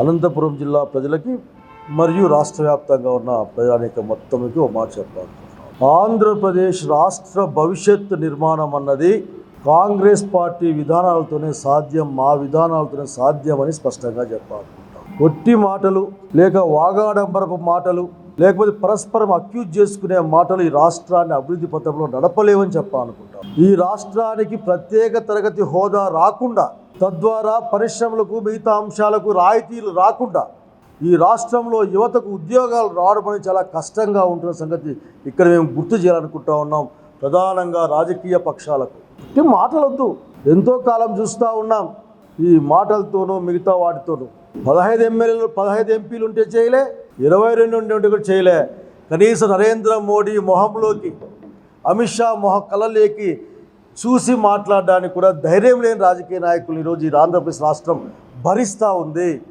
అనంతపురం జిల్లా ప్రజలకి మరియు రాష్ట్ర వ్యాప్తంగా ఉన్న ప్రజానిక మొత్తంకి ఒక మాట చెప్పాలి. ఆంధ్రప్రదేశ్ రాష్ట్ర భవిష్యత్తు నిర్మాణం అన్నది కాంగ్రెస్ పార్టీ విధానాలతోనే సాధ్యం మా విధానాలతోనే సాధ్యం అని స్పష్టంగా చెప్పాలనుకుంటాం. ఒట్టి మాటలు లేక వాగాడంబరపు మాటలు లేకపోతే పరస్పరం అక్యూజ్ చేసుకునే మాటలు ఈ రాష్ట్రాన్ని అభివృద్ధి పథంలో నడపలేవని చెప్పాలనుకుంటాం. ఈ రాష్ట్రానికి ప్రత్యేక తరగతి హోదా రాకుండా తద్వారా పరిశ్రమలకు మిగతా అంశాలకు రాయితీలు రాకుండా ఈ రాష్ట్రంలో యువతకు ఉద్యోగాలు రావడం అనేది చాలా కష్టంగా ఉంటున్న సంగతి ఇక్కడ మేము గుర్తు చేయాలనుకుంటా ఉన్నాం. ప్రధానంగా రాజకీయ పక్షాలకు. మాటలొద్దు. ఎంతో కాలం చూస్తూ ఉన్నాం. ఈ మాటలతోనూ మిగతా వాటితోనూ. పదహైదు ఎమ్మెల్యేలు పదహైదు ఎంపీలు ఉంటే చేయలే. ఇరవై రెండు నుండి కూడా చేయలే. కనీసం నరేంద్ర మోడీ మొహంలోకి అమిత్ షా మొహ కలలేకి చూసి మాట్లాడడానికి కూడా ధైర్యం లేని రాజకీయ నాయకులు ఈరోజు ఈ ఆంధ్రప్రదేశ్ రాష్ట్రం భరిస్తూ ఉంది.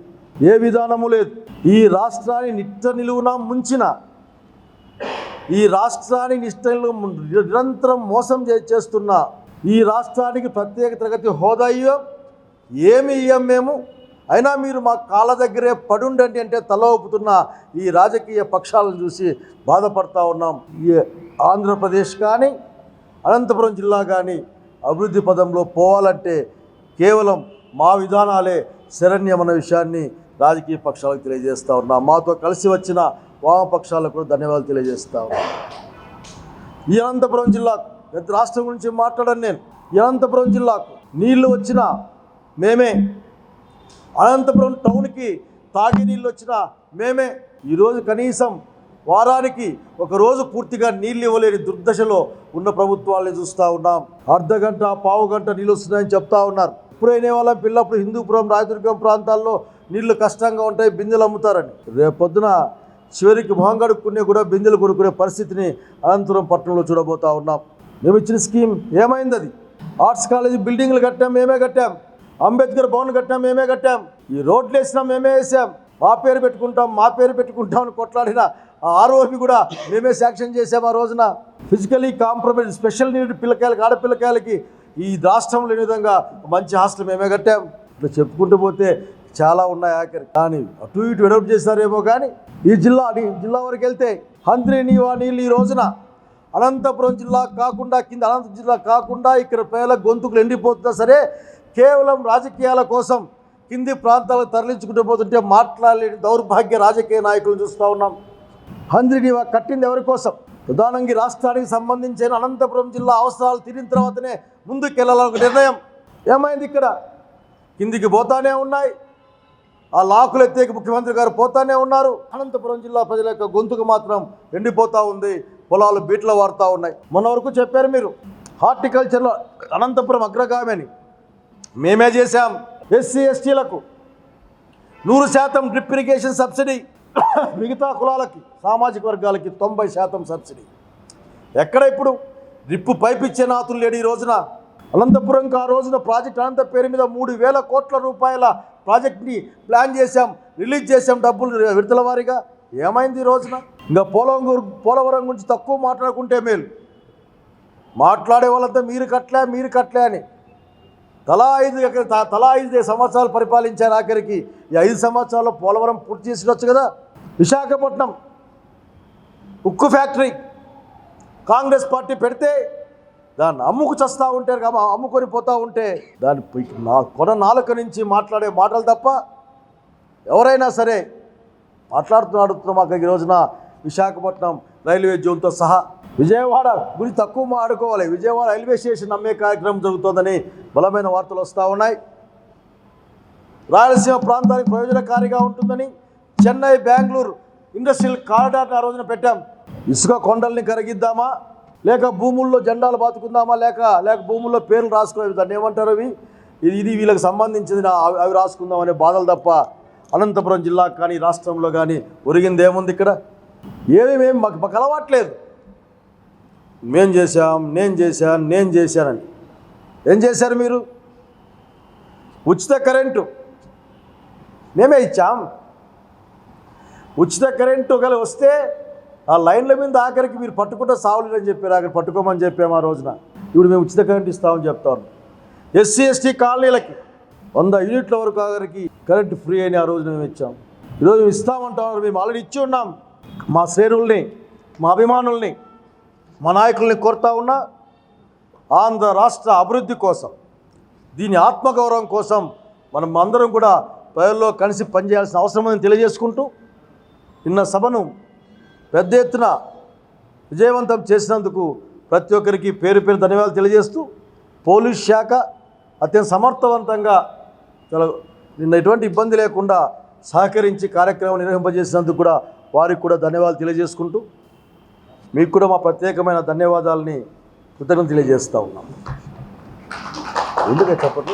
ఏ విధానము లేదు. ఈ రాష్ట్రాన్ని నిట్ట నిలువున ముంచిన ఈ రాష్ట్రాన్ని నిష్ట నిరంతరం మోసం చే- చేస్తున్న ఈ రాష్ట్రానికి ప్రత్యేక తరగతి హోదా ఇవ్వం ఏమి ఇయ్యం మేము? అయినా మీరు మా కాళ్ళ దగ్గరే పడుండండి అంటే తల ఊపుతున్న ఈ రాజకీయ పక్షాలను చూసి బాధపడతా ఉన్నాం. ఈ ఆంధ్రప్రదేశ్ కానీ అనంతపురం జిల్లా కానీ అభివృద్ధి పదంలో పోవాలంటే కేవలం మా విధానాలే శరణ్యమన్న విషయాన్ని రాజకీయ పక్షాలకు తెలియజేస్తూ ఉన్నాం. మాతో కలిసి వచ్చిన వామపక్షాలకు కూడా ధన్యవాదాలు తెలియజేస్తా ఉన్నాం. ఈ అనంతపురం జిల్లాకు పెద్ద రాష్ట్రం గురించి మాట్లాడాను నేను. ఈ అనంతపురం జిల్లాకు నీళ్ళు వచ్చిన మేమే అనంతపురం టౌన్కి తాగి నీళ్ళు వచ్చిన మేమే ఈరోజు కనీసం వారానికి ఒకరోజు పూర్తిగా నీళ్ళు ఇవ్వలేని దుర్దశలో ఉన్న ప్రభుత్వాలని చూస్తూ ఉన్నాం. అర్ధ గంట పావు గంట నీళ్ళు వస్తున్నాయని చెప్తా ఉన్నారు. ఇప్పుడైనా వాళ్ళ పిల్లప్పుడు హిందూపురం రాయదుర్గం ప్రాంతాల్లో నీళ్ళు కష్టంగా ఉంటాయి బిందెలు అమ్ముతారని. రేపొద్దున చివరికి మొహం కడుక్కునే కూడా బిందెలు కొనుక్కునే పరిస్థితిని అనంతపురం పట్టణంలో చూడబోతా ఉన్నాం. మేము ఇచ్చిన స్కీమ్ ఏమైంది అది? ఆర్ట్స్ కాలేజీ బిల్డింగ్లు కట్టాం మేమే కట్టాం. అంబేద్కర్ భవన్ కట్టినా మేమే కట్టాం. ఈ రోడ్లు వేసినాం మేమే వేసాం. మా పేరు పెట్టుకుంటాం మా పేరు పెట్టుకుంటాం అని కొట్లాడిన ఆ ఆర్ఓపి కూడా మేమే శాంక్షన్ చేసాం ఆ రోజున. ఫిజికలీ కాంప్రమైజ్ స్పెషల్ నీడ్ పిల్లకాయలకి ఆడపిల్లకాయలకి ఈ రాష్ట్రం లేని విధంగా మంచి హాస్టల్ మేమే కట్టాం. ఇట్లా చెప్పుకుంటూ పోతే చాలా ఉన్నాయి ఆఖరి. కానీ అటు ఇటు డెవలప్ చేస్తారేమో కానీ ఈ జిల్లా జిల్లా వరకు వెళ్తే హంద్రి నీవా నీళ్ళు ఈ రోజున. అనంతపురం జిల్లా కాకుండా కింద అనంతపురం జిల్లా కాకుండా ఇక్కడ పేల గొంతుకులు ఎండిపోతుందా సరే కేవలం రాజకీయాల కోసం కింది ప్రాంతాలకు తరలించుకుంటూ పోతుంటే మాట్లాడలేని దౌర్భాగ్య రాజకీయ నాయకులను చూస్తూ ఉన్నాం. హంద్రిని కట్టింది ఎవరి కోసం? ప్రధానంగా రాష్ట్రానికి సంబంధించిన అనంతపురం జిల్లా అవసరాలు తీరిన తర్వాతనే ముందుకెళ్ళాలని ఒక నిర్ణయం. ఏమైంది ఇక్కడ? కిందికి పోతానే ఉన్నాయి. ఆ లాకులు ఎత్తేకి ముఖ్యమంత్రి గారు పోతానే ఉన్నారు. అనంతపురం జిల్లా ప్రజల యొక్క గొంతుకు మాత్రం ఎండిపోతూ ఉంది. పొలాలు బీట్లు వారుతూ ఉన్నాయి. మొన్న వరకు చెప్పారు మీరు. హార్టికల్చర్లో అనంతపురం అగ్రగామి అని మేమే చేశాం ఎస్సీ ఎస్టీలకు. నూరు శాతం డ్రిప్ ఇరిగేషన్ సబ్సిడీ. మిగతా కులాలకి సామాజిక వర్గాలకి తొంభై శాతం సబ్సిడీ. ఎక్కడ ఇప్పుడు? డ్రిప్ పైప్ ఇచ్చే నాతులు లేడు ఈ రోజున. అనంతపురంకి ఆ రోజున ప్రాజెక్ట్ అనంత పేరు మీద మూడు వేల కోట్ల రూపాయల ప్రాజెక్ట్ని ప్లాన్ చేశాం రిలీజ్ చేశాం డబ్బులు విడతల వారీగా. ఏమైంది ఈ రోజున? ఇంకా పోలవరం పోలవరం గురించి తక్కువ మాట్లాడుకుంటే మేలు. మాట్లాడే వాళ్ళంతా మీరు కట్టలే మీరు కట్టలే అని. తలా ఐదు ఎకర- త- తలా ఐదు సంవత్సరాలు పరిపాలించారు ఆఖరికి. ఈ ఐదు సంవత్సరాల్లో పోలవరం పూర్తి చేసినొచ్చు కదా? విశాఖపట్నం ఉక్కు ఫ్యాక్టరీ కాంగ్రెస్ పార్టీ పెడితే దాన్ని అమ్ముకు చస్తూ ఉంటారు కదా అమ్ముకొని పోతూ ఉంటే దాని నా కొన నాలుక నుంచి మాట్లాడే మాటలు తప్ప ఎవరైనా సరే మాట్లాడుతున్నాడుతున్నాం మాకు ఈ రోజున విశాఖపట్నం రైల్వే జోన్తో సహా. విజయవాడ గురించి తక్కువ ఆడుకోవాలి. విజయవాడ రైల్వే స్టేషన్ అమ్మే కార్యక్రమం జరుగుతోందని బలమైన వార్తలు వస్తూ ఉన్నాయి. రాయలసీమ ప్రాంతానికి ప్రయోజనకారిగా ఉంటుందని చెన్నై బెంగళూరు ఇండస్ట్రియల్ కారిడార్ని ఆ రోజున పెట్టాం. ఇసుక కొండల్ని కరిగిద్దామా? లేక భూముల్లో జెండాలు బాతుకుందామా? లేక లేక భూముల్లో పేర్లు రాసుకునేవి? దాన్ని ఏమంటారు అవి? ఇది ఇది వీళ్ళకి సంబంధించింది అవి అవి రాసుకుందాం అనే బాధలు తప్ప అనంతపురం జిల్లా కానీ రాష్ట్రంలో కానీ ఒరిగింది ఏముంది ఇక్కడ ఏమేమి మాకు మాకు అలవాట్లేదు మేం చేశాం నేను చేశాను నేను చేశానని. ఏం చేశారు మీరు? ఉచిత కరెంటు. మేమే ఇచ్చాం. ఉచిత కరెంటు గల వస్తే ఆ లైన్ల మీద ఆఖరికి మీరు పట్టుకుంటే సావులేదని చెప్పారు. ఆఖరి పట్టుకోమని చెప్పాము ఆ రోజున. ఇప్పుడు మేము ఉచిత కరెంట్ ఇస్తామని చెప్తాను ఎస్సీ ఎస్టీ కాలనీలకి వంద యూనిట్ల వరకు ఆఖరికి కరెంట్ ఫ్రీ అని ఆ రోజు మేము ఇచ్చాం. ఈరోజు మేము ఇస్తామంటాం మేము ఆల్రెడీ ఇచ్చి ఉన్నాం. మా శ్రేణుల్ని మా అభిమానుల్ని మా నాయకుల్ని కోరుతా ఉన్నా ఆంధ్ర రాష్ట్ర అభివృద్ధి కోసం దీని ఆత్మగౌరవం కోసం మనం అందరం కూడా ప్రజల్లో కలిసి పనిచేయాల్సిన అవసరం ఉందని తెలియజేసుకుంటూ నిన్న సభను పెద్ద ఎత్తున విజయవంతం చేసినందుకు ప్రతి ఒక్కరికి పేరు పేరు ధన్యవాదాలు తెలియజేస్తూ పోలీస్ శాఖ అత్యంత సమర్థవంతంగా చాలా నిన్న ఎటువంటి ఇబ్బంది లేకుండా సహకరించి కార్యక్రమం నిర్వహింపజేసినందుకు కూడా వారికి కూడా ధన్యవాదాలు తెలియజేసుకుంటూ మీకు కూడా మా ప్రత్యేకమైన ధన్యవాదాలని కృతజ్ఞతలు తెలియజేస్తూ ఉన్నాం. ఎందుకంటే చెప్పండి